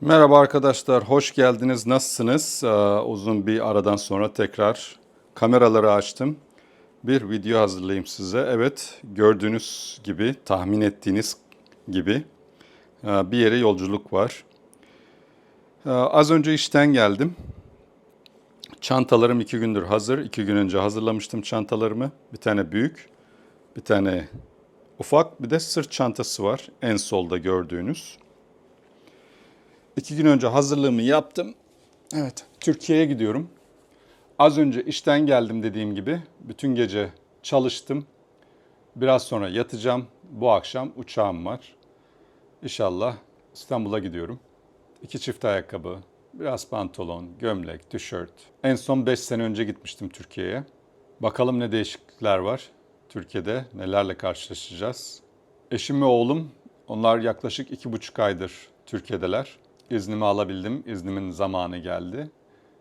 Merhaba arkadaşlar, hoş geldiniz. Nasılsınız? Ee, uzun bir aradan sonra tekrar kameraları açtım. Bir video hazırlayayım size. Evet, gördüğünüz gibi, tahmin ettiğiniz gibi e, bir yere yolculuk var. Ee, Az önce işten geldim. Çantalarım iki gündür hazır. İki gün önce hazırlamıştım çantalarımı. Bir tane büyük, bir tane ufak, bir de sırt çantası var. En solda gördüğünüz. İki gün önce hazırlığımı yaptım. Evet, Türkiye'ye gidiyorum. Az önce işten geldim dediğim gibi. Bütün gece çalıştım. Biraz sonra yatacağım. Bu akşam uçağım var. İnşallah İstanbul'a gidiyorum. İki çift ayakkabı, biraz pantolon, gömlek, tişört. En son 5 sene önce gitmiştim Türkiye'ye. Bakalım ne değişiklikler var Türkiye'de, nelerle karşılaşacağız. Eşim ve oğlum, onlar yaklaşık iki buçuk aydır Türkiye'deler. İznimi alabildim, iznimin zamanı geldi.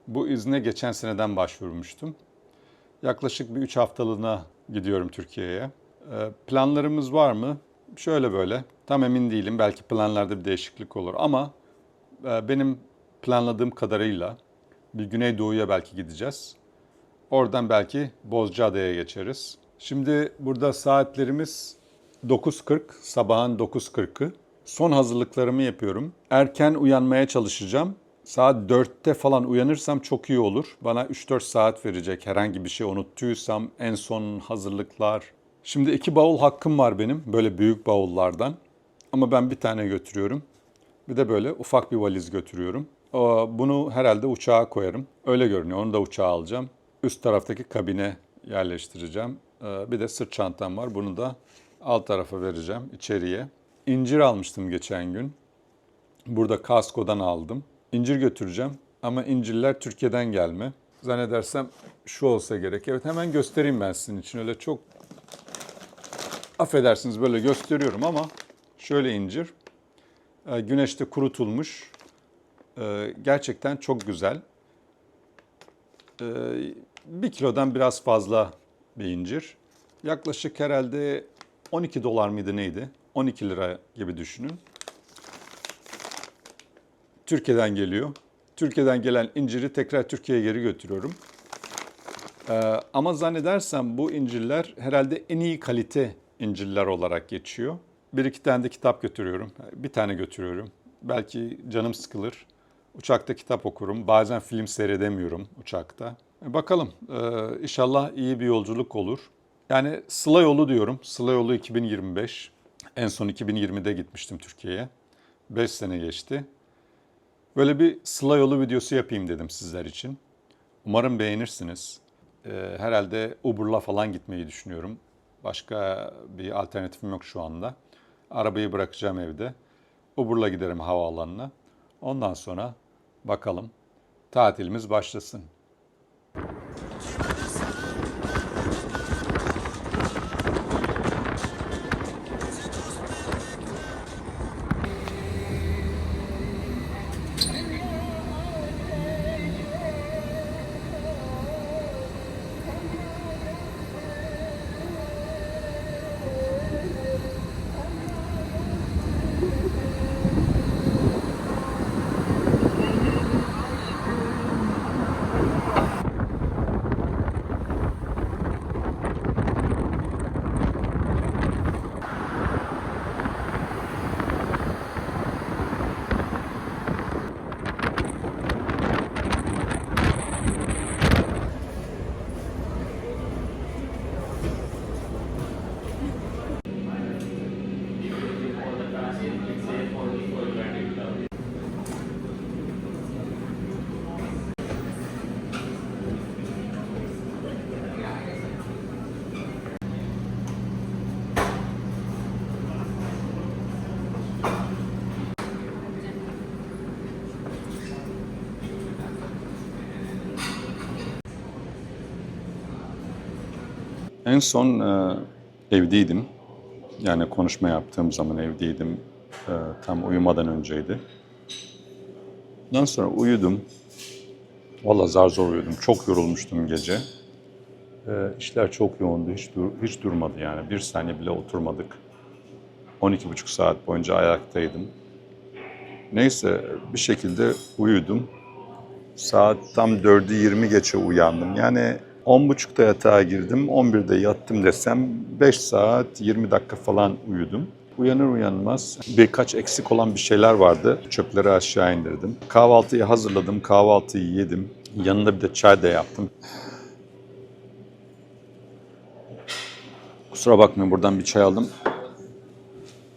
Bu izne geçen seneden başvurmuştum. Yaklaşık bir üç haftalığına gidiyorum Türkiye'ye. Ee, Planlarımız var mı? Şöyle böyle. Tam emin değilim. Belki planlarda bir değişiklik olur ama e, benim planladığım kadarıyla bir Güneydoğu'ya belki gideceğiz. Oradan belki Bozcaada'ya geçeriz. Şimdi burada saatlerimiz 9.40, sabahın 9.40'ı. Son hazırlıklarımı yapıyorum. Erken uyanmaya çalışacağım. Saat 4'te falan uyanırsam çok iyi olur. Bana 3-4 saat verecek herhangi bir şey unuttuysam en son hazırlıklar. Şimdi iki bavul hakkım var benim böyle büyük bavullardan. Ama ben bir tane götürüyorum. Bir de böyle ufak bir valiz götürüyorum. Bunu herhalde uçağa koyarım. Öyle görünüyor. Onu da uçağa alacağım. Üst taraftaki kabine yerleştireceğim. Ee, Bir de sırt çantam var. Bunu da alt tarafa vereceğim içeriye. İncir almıştım geçen gün. Burada Costco'dan aldım. İncir götüreceğim ama incirler Türkiye'den gelme. Zannedersem şu olsa gerek. Evet hemen göstereyim ben sizin için. Öyle çok affedersiniz böyle gösteriyorum ama şöyle incir. Ee, Güneşte kurutulmuş. Ee, Gerçekten çok güzel. Ee, Bir kilodan biraz fazla bir incir. Yaklaşık herhalde 12 dolar mıydı neydi? 12 lira gibi düşünün. Türkiye'den geliyor. Türkiye'den gelen inciri tekrar Türkiye'ye geri götürüyorum. Ee, ama zannedersem bu incirler herhalde en iyi kalite incirler olarak geçiyor. Bir iki tane de kitap götürüyorum. Bir tane götürüyorum. Belki canım sıkılır. Uçakta kitap okurum. Bazen film seyredemiyorum uçakta. E, Bakalım. Ee, inşallah iyi bir yolculuk olur. Yani Sıla yolu diyorum. Sıla yolu 2025. En son 2020'de gitmiştim Türkiye'ye. 5 sene geçti. Böyle bir Sıla yolu videosu yapayım dedim sizler için. Umarım beğenirsiniz. Ee, herhalde Uber'la falan gitmeyi düşünüyorum. Başka bir alternatifim yok şu anda. Arabayı bırakacağım evde. Uber'la giderim havaalanına. Ondan sonra bakalım tatilimiz başlasın. En son e, evdeydim. Yani konuşma yaptığım zaman evdeydim. E, tam uyumadan önceydi. Ondan sonra uyudum. Valla zar zor uyudum. Çok yorulmuştum gece. E, işler çok yoğundu. Hiç, dur, hiç durmadı yani. Bir saniye bile oturmadık. 12,5 saat boyunca ayaktaydım. Neyse bir şekilde uyudum. Saat tam 4'ü 20 geçe uyandım. Yani 10.30'da yatağa girdim, 11'de yattım desem 5 saat 20 dakika falan uyudum. Uyanır uyanmaz birkaç eksik olan bir şeyler vardı. Çöpleri aşağı indirdim. Kahvaltıyı hazırladım, kahvaltıyı yedim. Yanında bir de çay da yaptım. Kusura bakmayın buradan bir çay aldım.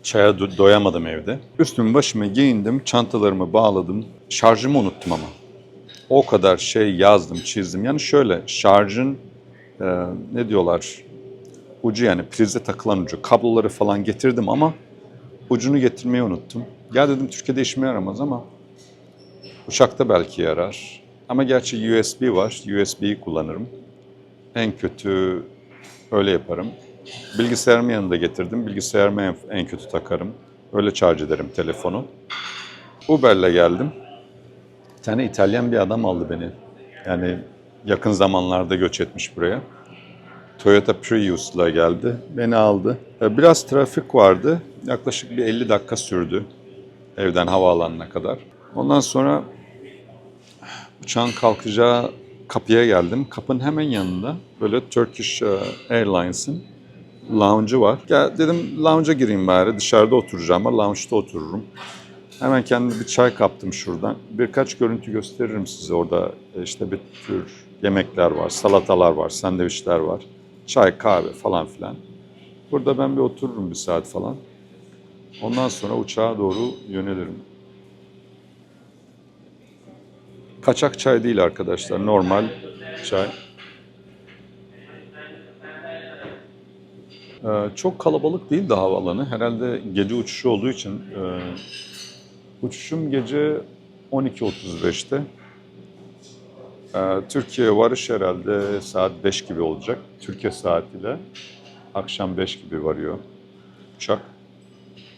Çaya do- doyamadım evde. Üstümü başımı giyindim, çantalarımı bağladım. Şarjımı unuttum ama. O kadar şey yazdım, çizdim. Yani şöyle şarjın e, ne diyorlar? Ucu yani prize takılan ucu. Kabloları falan getirdim ama ucunu getirmeyi unuttum. Ya dedim Türkiye'de işime yaramaz ama uçakta belki yarar. Ama gerçi USB var. USB'yi kullanırım. En kötü öyle yaparım. Bilgisayarımı yanında getirdim. Bilgisayarımı en, kötü takarım. Öyle şarj ederim telefonu. Uber'le geldim. Bir tane İtalyan bir adam aldı beni. Yani yakın zamanlarda göç etmiş buraya. Toyota Prius'la geldi. Beni aldı. E, Biraz trafik vardı. Yaklaşık bir 50 dakika sürdü. Evden havaalanına kadar. Ondan sonra uçağın kalkacağı kapıya geldim. Kapının hemen yanında böyle Turkish e, Airlines'ın lounge'u var. Ya dedim lounge'a gireyim bari. Dışarıda oturacağım ama lounge'da otururum. Hemen kendime bir çay kaptım şuradan. Birkaç görüntü gösteririm size orada. E, işte bir tür yemekler var, salatalar var, sandviçler var. Çay, kahve falan filan. Burada ben bir otururum bir saat falan. Ondan sonra uçağa doğru yönelirim. Kaçak çay değil arkadaşlar. Normal çay. Ee, çok kalabalık değil de havaalanı. Herhalde gece uçuşu olduğu için e, uçuşum gece 12.35'te. Ee, Türkiye varış herhalde saat 5 gibi olacak. Türkiye saatiyle akşam 5 gibi varıyor uçak.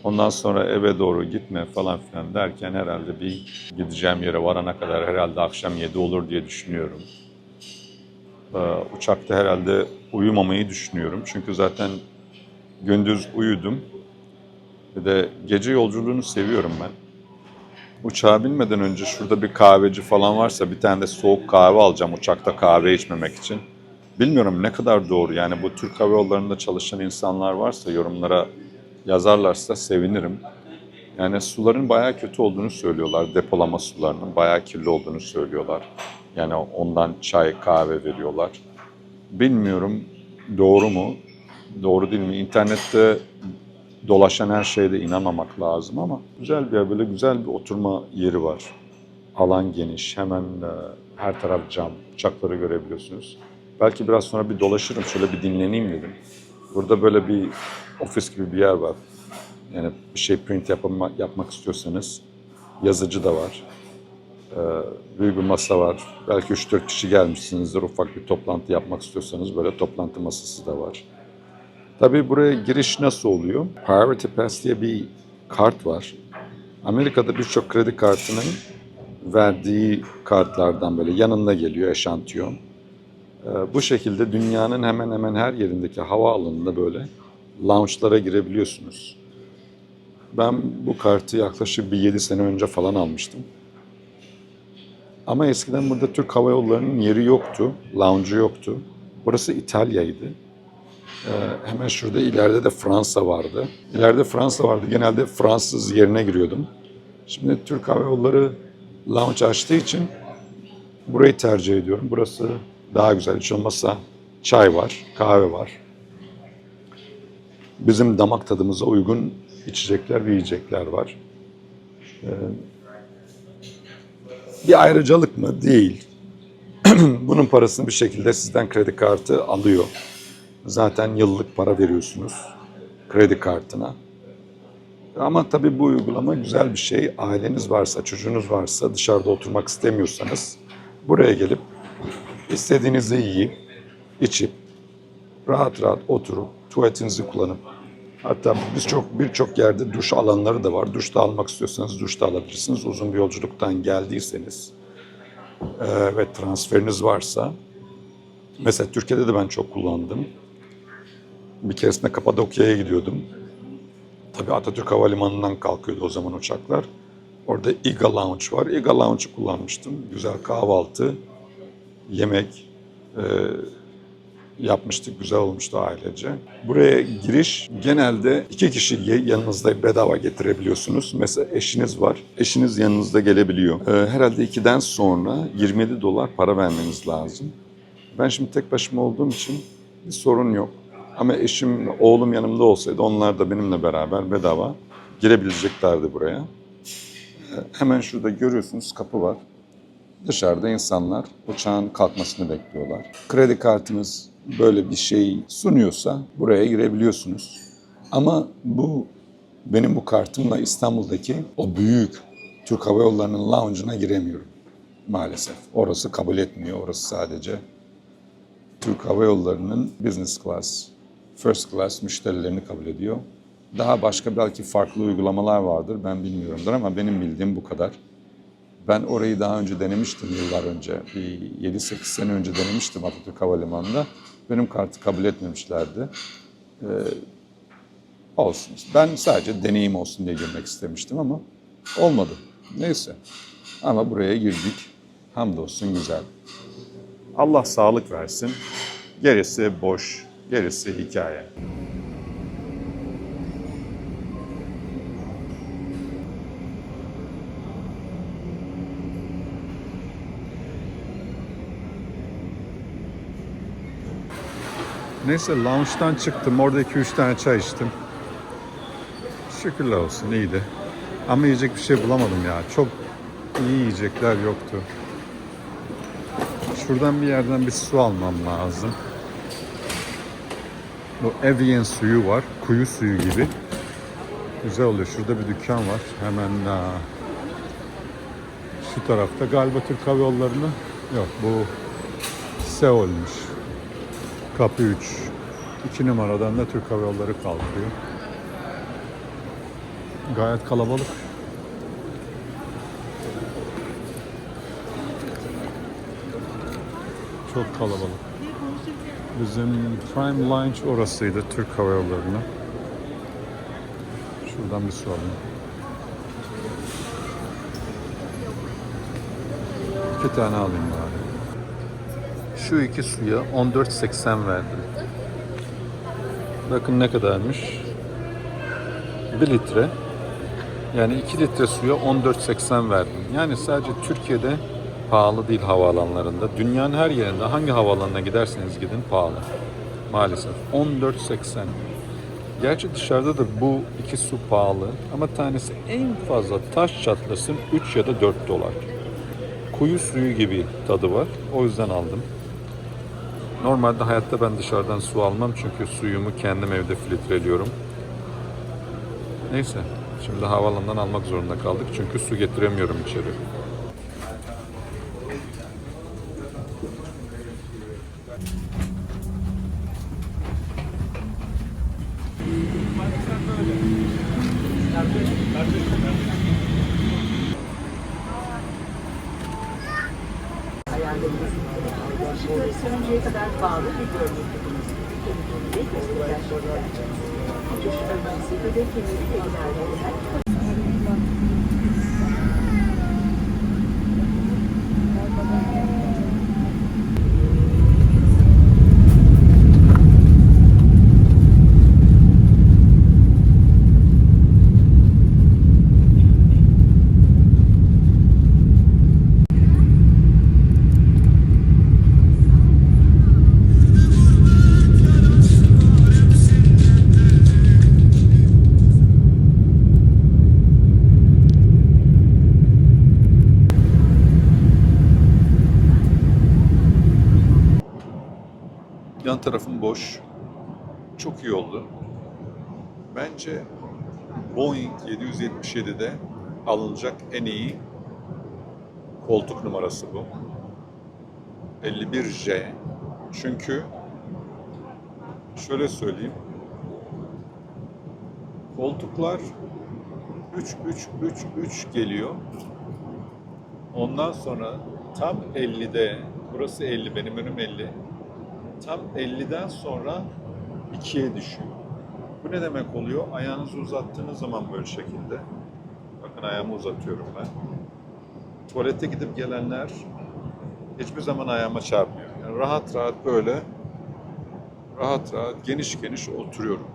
Ondan sonra eve doğru gitme falan filan derken herhalde bir gideceğim yere varana kadar herhalde akşam 7 olur diye düşünüyorum. Ee, uçakta herhalde uyumamayı düşünüyorum. Çünkü zaten gündüz uyudum. Bir de gece yolculuğunu seviyorum ben. Uçağa binmeden önce şurada bir kahveci falan varsa bir tane de soğuk kahve alacağım uçakta kahve içmemek için. Bilmiyorum ne kadar doğru yani bu Türk Hava Yolları'nda çalışan insanlar varsa yorumlara yazarlarsa sevinirim. Yani suların bayağı kötü olduğunu söylüyorlar. Depolama sularının bayağı kirli olduğunu söylüyorlar. Yani ondan çay, kahve veriyorlar. Bilmiyorum doğru mu, doğru değil mi? İnternette dolaşan her şeyde inanmamak lazım ama güzel bir böyle güzel bir oturma yeri var. Alan geniş, hemen e, her taraf cam, uçakları görebiliyorsunuz. Belki biraz sonra bir dolaşırım, şöyle bir dinleneyim dedim. Burada böyle bir ofis gibi bir yer var. Yani bir şey print yapma, yapmak istiyorsanız yazıcı da var. Ee, büyük bir masa var. Belki 3-4 kişi gelmişsinizdir. Ufak bir toplantı yapmak istiyorsanız böyle toplantı masası da var. Tabii buraya giriş nasıl oluyor? Priority Pass diye bir kart var. Amerika'da birçok kredi kartının verdiği kartlardan böyle yanında geliyor eşantiyon. Ee, bu şekilde dünyanın hemen hemen her yerindeki havaalanında böyle lounge'lara girebiliyorsunuz. Ben bu kartı yaklaşık bir 7 sene önce falan almıştım. Ama eskiden burada Türk Hava Yolları'nın yeri yoktu, lounge'u yoktu. Burası İtalya'ydı. Ee, hemen şurada ileride de Fransa vardı. İleride Fransa vardı. Genelde Fransız yerine giriyordum. Şimdi Türk Hava Yolları lounge açtığı için burayı tercih ediyorum. Burası daha güzel. Hiç olmazsa çay var, kahve var. Bizim damak tadımıza uygun içecekler ve yiyecekler var. Ee, bir ayrıcalık mı? Değil. Bunun parasını bir şekilde sizden kredi kartı alıyor. Zaten yıllık para veriyorsunuz kredi kartına. Ama tabii bu uygulama güzel bir şey. Aileniz varsa, çocuğunuz varsa, dışarıda oturmak istemiyorsanız buraya gelip istediğinizi yiyip, içip, rahat rahat oturup, tuvaletinizi kullanıp, hatta birçok birçok yerde duş alanları da var. Duş da almak istiyorsanız duş da alabilirsiniz. Uzun bir yolculuktan geldiyseniz ve transferiniz varsa, mesela Türkiye'de de ben çok kullandım. Bir keresinde Kapadokya'ya gidiyordum. Tabii Atatürk Havalimanı'ndan kalkıyordu o zaman uçaklar. Orada Iga Lounge var. Iga Lounge'u kullanmıştım. Güzel kahvaltı, yemek e, yapmıştık. Güzel olmuştu ailece. Buraya giriş genelde iki kişi yanınızda bedava getirebiliyorsunuz. Mesela eşiniz var. Eşiniz yanınızda gelebiliyor. E, herhalde ikiden sonra 27 dolar para vermeniz lazım. Ben şimdi tek başıma olduğum için bir sorun yok. Ama eşim, oğlum yanımda olsaydı onlar da benimle beraber bedava girebileceklerdi buraya. Ee, Hemen şurada görüyorsunuz kapı var. Dışarıda insanlar uçağın kalkmasını bekliyorlar. Kredi kartınız böyle bir şey sunuyorsa buraya girebiliyorsunuz. Ama bu benim bu kartımla İstanbul'daki o büyük Türk Hava Yolları'nın lounge'una giremiyorum maalesef. Orası kabul etmiyor. Orası sadece Türk Hava Yolları'nın business class, first class müşterilerini kabul ediyor. Daha başka belki farklı uygulamalar vardır ben bilmiyorumdur ama benim bildiğim bu kadar. Ben orayı daha önce denemiştim yıllar önce. Bir 7-8 sene önce denemiştim Atatürk Havalimanı'nda. Benim kartı kabul etmemişlerdi. Ee, olsun. Ben sadece deneyim olsun diye girmek istemiştim ama olmadı. Neyse. Ama buraya girdik. Hamdolsun güzel. Allah sağlık versin. Gerisi boş, gerisi hikaye. Neyse lounge'dan çıktım. Orada 2-3 tane çay içtim. Şükürler olsun iyiydi. Ama yiyecek bir şey bulamadım ya. Çok iyi yiyecekler yoktu. Şuradan bir yerden bir su almam lazım. Bu Evian suyu var. Kuyu suyu gibi. Güzel oluyor. Şurada bir dükkan var. Hemen aa, şu tarafta. Galiba Türk Hava Yolları'nı yok bu Seul'müş. Kapı 3. 2 numaradan da Türk Hava Yolları kalkıyor. Gayet kalabalık. Çok kalabalık. Bizim Prime Lounge orasıydı Türk Hava Yolları'na. Şuradan bir su alayım. İki tane alayım bari. Şu iki suya 14.80 verdim. Bakın ne kadarmış. 1 litre. Yani 2 litre suya 14.80 verdim. Yani sadece Türkiye'de pahalı değil havaalanlarında. Dünyanın her yerinde hangi havaalanına giderseniz gidin pahalı. Maalesef. 14.80. Gerçi dışarıda da bu iki su pahalı ama tanesi en fazla taş çatlasın 3 ya da 4 dolar. Kuyu suyu gibi tadı var. O yüzden aldım. Normalde hayatta ben dışarıdan su almam çünkü suyumu kendim evde filtreliyorum. Neyse, şimdi havaalanından almak zorunda kaldık çünkü su getiremiyorum içeri. Öncesi bebek kemiği ve ilerleyen Yan tarafım boş. Çok iyi oldu. Bence Boeing 777'de alınacak en iyi koltuk numarası bu. 51J. Çünkü şöyle söyleyeyim. Koltuklar 3 3 3 3 geliyor. Ondan sonra tam 50'de burası 50 benim önüm 50 tam 50'den sonra 2'ye düşüyor. Bu ne demek oluyor? Ayağınızı uzattığınız zaman böyle şekilde bakın ayağımı uzatıyorum ben. Tuvalete gidip gelenler hiçbir zaman ayağıma çarpmıyor. Yani rahat rahat böyle rahat rahat geniş geniş oturuyorum.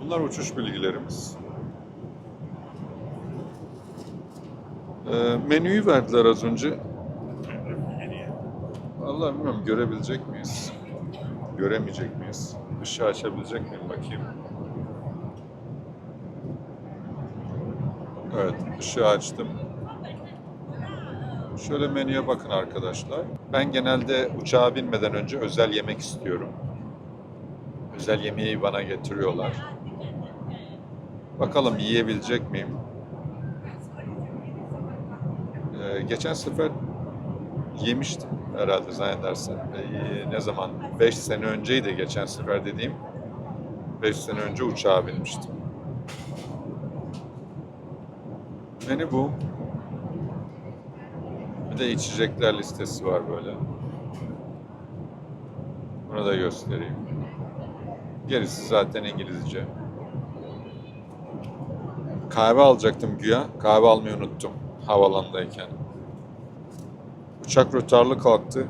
Bunlar uçuş bilgilerimiz. Ee, menüyü verdiler az önce. Vallahi bilmiyorum görebilecek miyiz? Göremeyecek miyiz? Işığı açabilecek miyim bakayım. Evet, ışığı açtım. Şöyle menüye bakın arkadaşlar. Ben genelde uçağa binmeden önce özel yemek istiyorum. Özel yemeği bana getiriyorlar. Bakalım yiyebilecek miyim? Ee, geçen sefer yemiştim herhalde zannedersen. Ee, ne zaman? 5 sene önceydi geçen sefer dediğim. 5 sene önce uçağa binmiştim. Menü bu. Bir de içecekler listesi var böyle. Bunu da göstereyim. Gerisi zaten İngilizce. Kahve alacaktım güya. Kahve almayı unuttum havalandayken. Uçak rötarlı kalktı.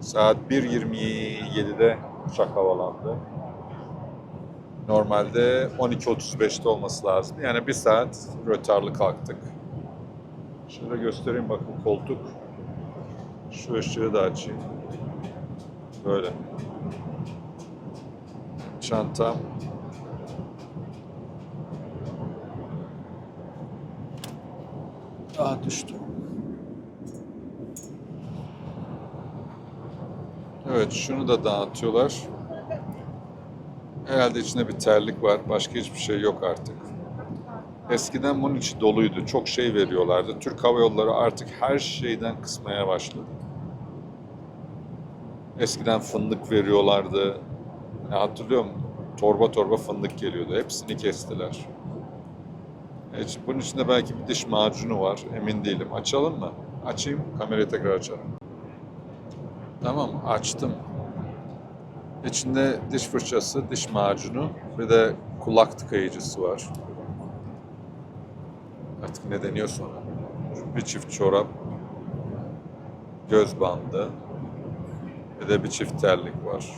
Saat 1.27'de uçak havalandı. Normalde 12.35'te olması lazım. Yani bir saat rötarlı kalktık. Şöyle göstereyim bakın koltuk. Şu ışığı da açayım. Böyle. Çantam. Aa düştü. Evet şunu da dağıtıyorlar. Herhalde içinde bir terlik var. Başka hiçbir şey yok artık. Eskiden bunun içi doluydu. Çok şey veriyorlardı. Türk Hava Yolları artık her şeyden kısmaya başladı. Eskiden fındık veriyorlardı. Ya hatırlıyor musun? Torba torba fındık geliyordu. Hepsini kestiler. Evet, bunun içinde belki bir diş macunu var. Emin değilim. Açalım mı? Açayım. Kamerayı tekrar açarım. Tamam açtım. İçinde diş fırçası, diş macunu ve de kulak tıkayıcısı var. Artık ne deniyorsa ona. Bir çift çorap, göz bandı ve de bir çift terlik var.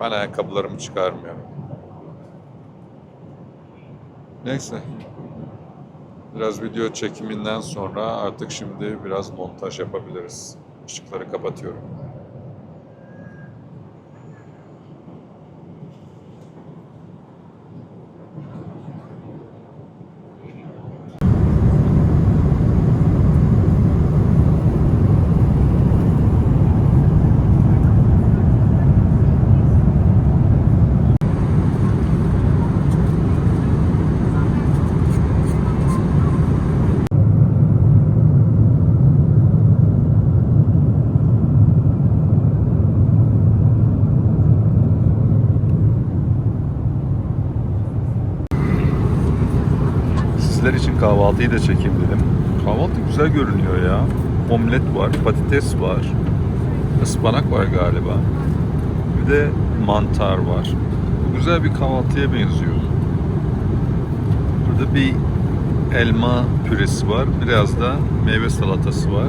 Ben ayakkabılarımı çıkarmıyorum. Neyse. Biraz video çekiminden sonra artık şimdi biraz montaj yapabiliriz. Işıkları kapatıyorum. Sizler için kahvaltıyı da çekeyim dedim. Kahvaltı güzel görünüyor ya. Omlet var, patates var, ıspanak var galiba. Bir de mantar var. Güzel bir kahvaltıya benziyor. Burada bir elma püresi var. Biraz da meyve salatası var.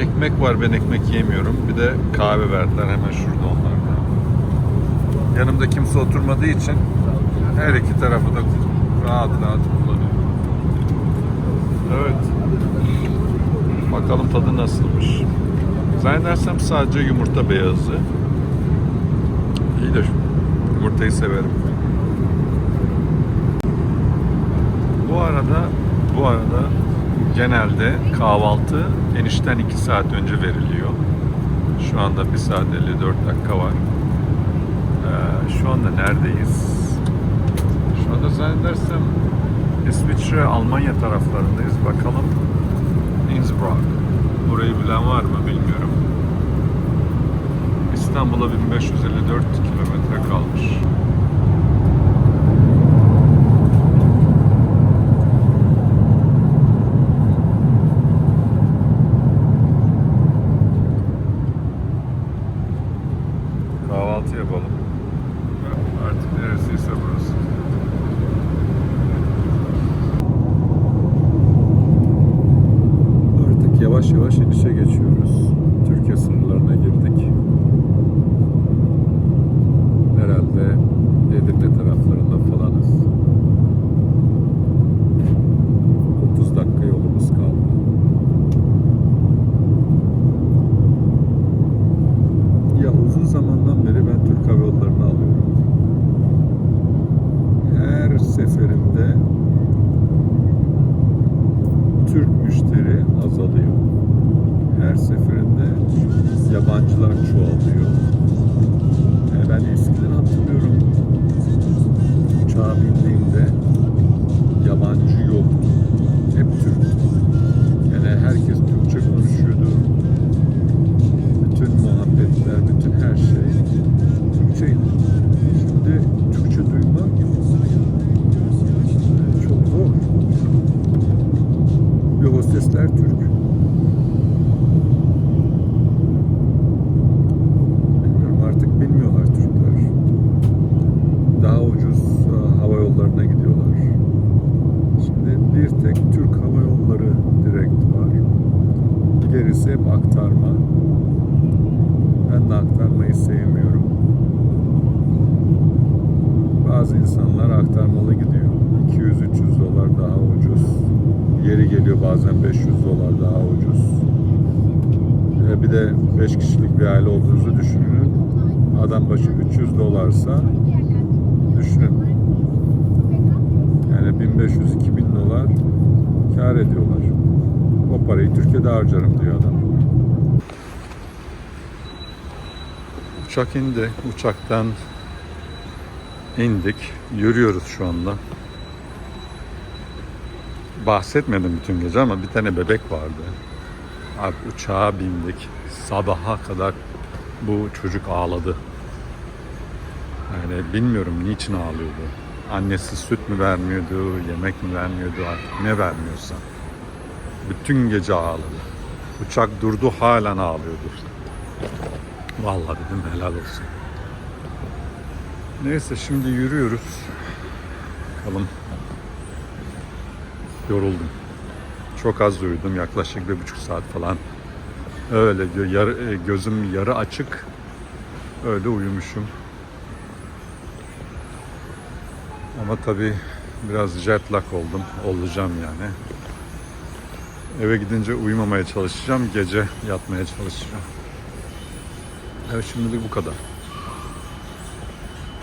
Ekmek var ben ekmek yemiyorum. Bir de kahve verdiler hemen şurada onlarda. Yanımda kimse oturmadığı için her iki tarafı da rahat rahat. Evet. Bakalım tadı nasılmış. Zannedersem sadece yumurta beyazı. İyidir. Yumurtayı severim. Bu arada bu arada genelde kahvaltı enişten 2 saat önce veriliyor. Şu anda 1 saat 54 dakika var. Ee, şu anda neredeyiz? Şu anda zannedersem İsviçre, Almanya taraflarındayız. Bakalım. Innsbruck. Burayı bilen var mı bilmiyorum. İstanbul'a 1554 kilometre kalmış. yavaş yavaş inişe geçiyoruz. Bazen 500 dolar daha ucuz. E bir de 5 kişilik bir aile olduğunuzu düşünün. Adam başı 300 dolarsa düşünün. Yani 1500-2000 dolar kar ediyorlar. O parayı Türkiye'de harcarım diyor adam. Uçak indi. Uçaktan indik. Yürüyoruz şu anda. Bahsetmedim bütün gece ama bir tane bebek vardı. Abi uçağa bindik. Sabaha kadar bu çocuk ağladı. Yani bilmiyorum niçin ağlıyordu. Annesi süt mü vermiyordu, yemek mi vermiyordu artık ne vermiyorsa. Bütün gece ağladı. Uçak durdu halen ağlıyordu. Vallahi dedim helal olsun. Neyse şimdi yürüyoruz. Bakalım. Yoruldum. Çok az uyudum. Yaklaşık bir buçuk saat falan. Öyle yarı, e, gözüm yarı açık. Öyle uyumuşum. Ama tabii biraz jet lag oldum. Olacağım yani. Eve gidince uyumamaya çalışacağım. Gece yatmaya çalışacağım. Evet şimdilik bu kadar.